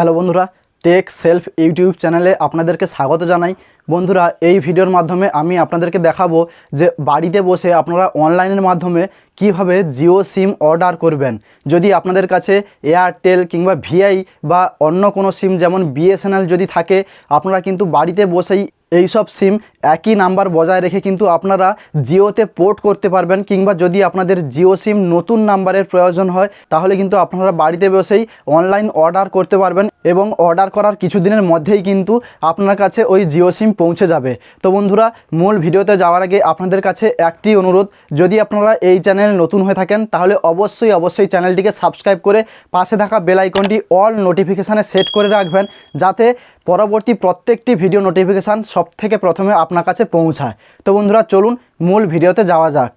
Hello বন্ধুরা take self YouTube চ্যানেলে আপনাদেরকে স্বাগত জানাই। বন্ধুরা, এই ভিডিওর মাধ্যমে আমি আপনাদেরকে দেখাবো যে বাড়িতে বসে আপনারা অনলাইনের মাধ্যমে কীভাবে জিও সিম অর্ডার করবেন। যদি আপনাদের কাছে এয়ারটেল কিংবা ভিআই বা অন্য কোনো সিম যেমন বিএসএনএল যদি থাকে, আপনারা কিন্তু বাড়িতে বসেই এইসব সিম একই নাম্বার বজায় রেখে কিন্তু আপনারা জিওতে পোর্ট করতে পারবেন কিংবা যদি আপনাদের জিও সিম নতুন নাম্বারের প্রয়োজন হয়, তাহলে কিন্তু আপনারা বাড়িতে বসেই অনলাইন অর্ডার করতে পারবেন এবং অর্ডার করার কিছুদিনের মধ্যেই কিন্তু আপনার কাছে ওই জিও সিম পৌঁছে যাবে। তো বন্ধুরা, মূল ভিডিওতে যাওয়ার আগে আপনাদের কাছে একটি অনুরোধ, যদি আপনারা এই চ্যানেল নতুন হয়ে থাকেন, তাহলে অবশ্যই অবশ্যই চ্যানেলটিকে সাবস্ক্রাইব করে পাশে থাকা বেল আইকনটি অল নোটিফিকেশানে সেট করে রাখবেন, যাতে পরবর্তী প্রত্যেকটি ভিডিও নোটিফিকেশান সব থেকে প্রথমে আপনার কাছে পৌঁছায়। তো বন্ধুরা, চলুন মূল ভিডিওতে যাওয়া যাক।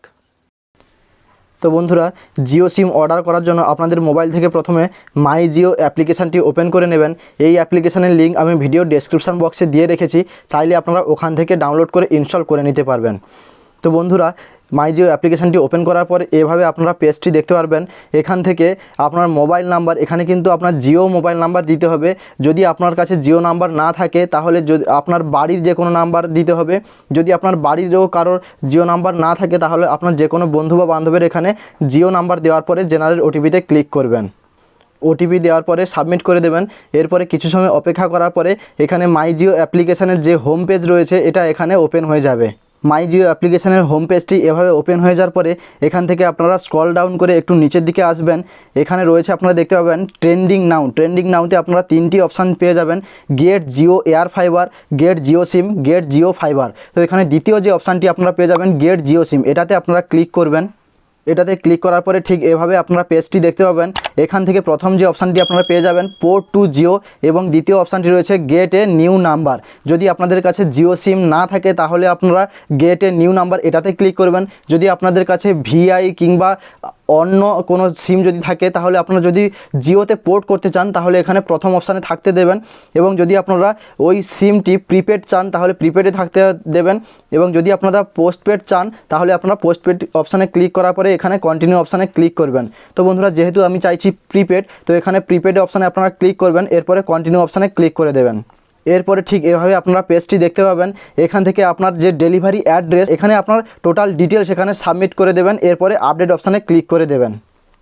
তো বন্ধুরা, জিও সিম অর্ডার করার জন্য আপনাদের মোবাইল থেকে প্রথমে মাই জিও অ্যাপ্লিকেশানটি ওপেন করে নেবেন। এই অ্যাপ্লিকেশানের লিঙ্ক আমি ভিডিও ডেসক্রিপশান বক্সে দিয়ে রেখেছি। চাইলে আপনারা ওখান থেকে ডাউনলোড করে ইনস্টল করে নিতে পারবেন। তো বন্ধুরা মাই জিও অ্যাপ্লিকেশানটি ওপেন করার পর এভাবে আপনারা পেজটি দেখতে পারবেন। এখান থেকে আপনার মোবাইল নাম্বার এখানে কিন্তু আপনার জিও মোবাইল নাম্বার দিতে হবে। যদি আপনার কাছে জিও নাম্বার না থাকে, তাহলে যদি আপনার বাড়ির যে কোনো নাম্বার দিতে হবে। যদি আপনার বাড়িরও কারোর জিও নাম্বার না থাকে, তাহলে আপনার যে কোনো বন্ধু বা বান্ধবের এখানে জিও নাম্বার দেওয়ার পরে জেনারেল ওটিপিতে ক্লিক করবেন। ওটিপি দেওয়ার পরে সাবমিট করে দেবেন। এরপরে কিছু সময় অপেক্ষা করার পরে এখানে মাই জিও অ্যাপ্লিকেশানের যে হোম পেজ রয়েছে, এটা এখানে ওপেন হয়ে যাবে। মাই জিও অ্যাপ্লিকেশানের হোম পেজটি এভাবে ওপেন হয়ে যাওয়ার পরে এখান থেকে আপনারা স্ক্রল ডাউন করে একটু নিচের দিকে আসবেন। এখানে রয়েছে আপনারা দেখতে পাবেন ট্রেন্ডিং নাও ট্রেন্ডিং নাওতে আপনারা তিনটি অপশান পেয়ে যাবেন। Get Jio air fiber get Jio SIM get Jio fiber তো এখানে দ্বিতীয় যে অপশানটি আপনারা পেয়ে যাবেন গেট জিও সিম এটাতে আপনারা ক্লিক করবেন। এটাতে ক্লিক করার পরে ঠিক এভাবে আপনারা পেজটি দেখতে পাবেন। এখান থেকে প্রথম যে অপশানটি আপনারা পেয়ে যাবেন পোর্ট টু জিও এবং দ্বিতীয় অপশানটি রয়েছে গেট এ নিউ নাম্বার যদি আপনাদের কাছে জিও সিম না থাকে, তাহলে আপনারা গেট এ নিউ নাম্বার এটাতে ক্লিক করবেন। যদি আপনাদের কাছে ভিআই কিংবা অন্য কোনো সিম যদি থাকে, তাহলে আপনারা যদি জিওতে পোর্ট করতে চান, তাহলে এখানে প্রথম অপশানে থাকতে দেবেন এবং যদি আপনারা ওই সিমটি প্রিপেড চান, তাহলে প্রিপেডে থাকতে দেবেন এবং যদি আপনারা পোস্টপেড চান, তাহলে আপনারা পোস্টপেড অপশানে ক্লিক করার পরে এখানে কন্টিনিউ অপশানে ক্লিক করবেন। তো বন্ধুরা, যেহেতু আমি চাইছি প্রিপেড তো এখানে প্রিপেড অপশানে আপনারা ক্লিক করবেন, এরপরে কন্টিনিউ অপশানে ক্লিক করে দেবেন। এরপরে ঠিক এভাবে আপনারা পেজটি দেখতে পাবেন। এখান থেকে আপনার যে ডেলিভারি অ্যাড্রেস এখানে আপনার টোটাল ডিটেলস এখানে সাবমিট করে দেবেন, এরপরে আপডেট অপশানে ক্লিক করে দেবেন।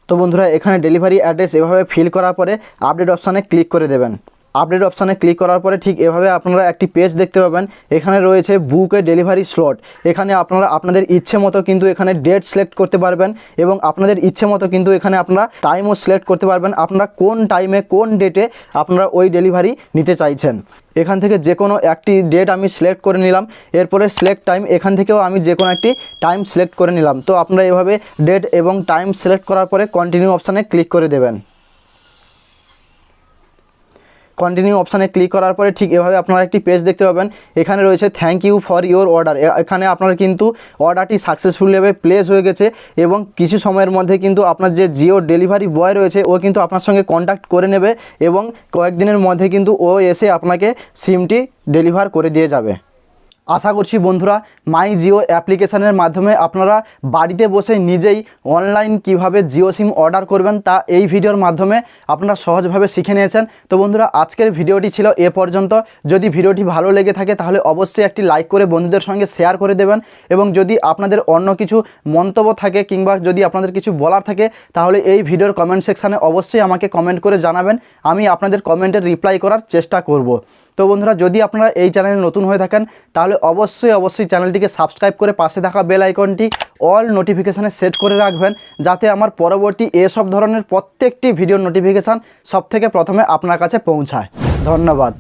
তো বন্ধুরা, এখানে ডেলিভারি অ্যাড্রেস এভাবে ফিল করার পরে আপডেট অপশানে ক্লিক করে দেবেন। আপডেট অপশানে ক্লিক করার পরে ঠিক এভাবে আপনারা একটি পেজ দেখতে পাবেন। এখানে রয়েছে বুকে ডেলিভারি স্লট এখানে আপনারা আপনাদের ইচ্ছে মতো কিন্তু এখানে ডেট সিলেক্ট করতে পারবেন এবং আপনাদের ইচ্ছে মতো কিন্তু এখানে আপনারা টাইমও সিলেক্ট করতে পারবেন। আপনারা কোন টাইমে কোন ডেটে আপনারা ওই ডেলিভারি নিতে চাইছেন। এখান থেকে যে কোনো একটি ডেট আমি সিলেক্ট করে নিলাম। এরপরে সিলেক্ট টাইম এখান থেকেও আমি যে কোনো একটি টাইম সিলেক্ট করে নিলাম। তো আপনারা এভাবে ডেট এবং টাইম সিলেক্ট করার পরে কন্টিনিউ অপশানে ক্লিক করে দেবেন। কন্টিনিউ অপশানে ক্লিক করার পরে ঠিক এভাবে আপনারা একটি পেজ দেখতে পাবেন। এখানে রয়েছে thank you for your order এখানে আপনার কিন্তু অর্ডারটি সাকসেসফুলিভাবে প্লেস হয়ে গেছে এবং কিছু সময়ের মধ্যে কিন্তু আপনার যে জিও ডেলিভারি বয় রয়েছে, ও কিন্তু আপনার সঙ্গে কন্ট্যাক্ট করে নেবে এবং কয়েকদিনের মধ্যে কিন্তু ও এসে আপনাকে সিমটি ডেলিভার করে দিয়ে যাবে। আশা করছি বন্ধুরা মাই জিও অ্যাপ্লিকেশানের মাধ্যমে আপনারা বাড়িতে বসে নিজেই অনলাইন কীভাবে জিও সিম অর্ডার করবেন তা এই ভিডিওর মাধ্যমে আপনারা সহজভাবে শিখে নিয়েছেন। তো বন্ধুরা, আজকের ভিডিওটি ছিল এ পর্যন্ত। যদি ভিডিওটি ভালো লেগে থাকে তাহলে অবশ্যই একটি লাইক করে বন্ধুদের সঙ্গে শেয়ার করে দেবেন এবং যদি আপনাদের অন্য কিছু মন্তব্য থাকে কিংবা যদি আপনাদের কিছু বলার থাকে, তাহলে এই ভিডিওর কমেন্ট সেকশানে অবশ্যই আমাকে কমেন্ট করে জানাবেন। আমি আপনাদের কমেন্টের রিপ্লাই করার চেষ্টা করব। তো বন্ধুরা, যদি আপনারা এই চ্যানেলে নতুন হয়ে থাকেন, তাহলে অবশ্যই অবশ্যই চ্যানেলটিকে সাবস্ক্রাইব করে পাশে থাকা বেল আইকনটি অল নোটিফিকেশানে সেট করে রাখবেন, যাতে আমার পরবর্তী এসব ধরনের প্রত্যেকটি ভিডিও নোটিফিকেশান সব থেকে প্রথমে আপনার কাছে পৌঁছায়। ধন্যবাদ।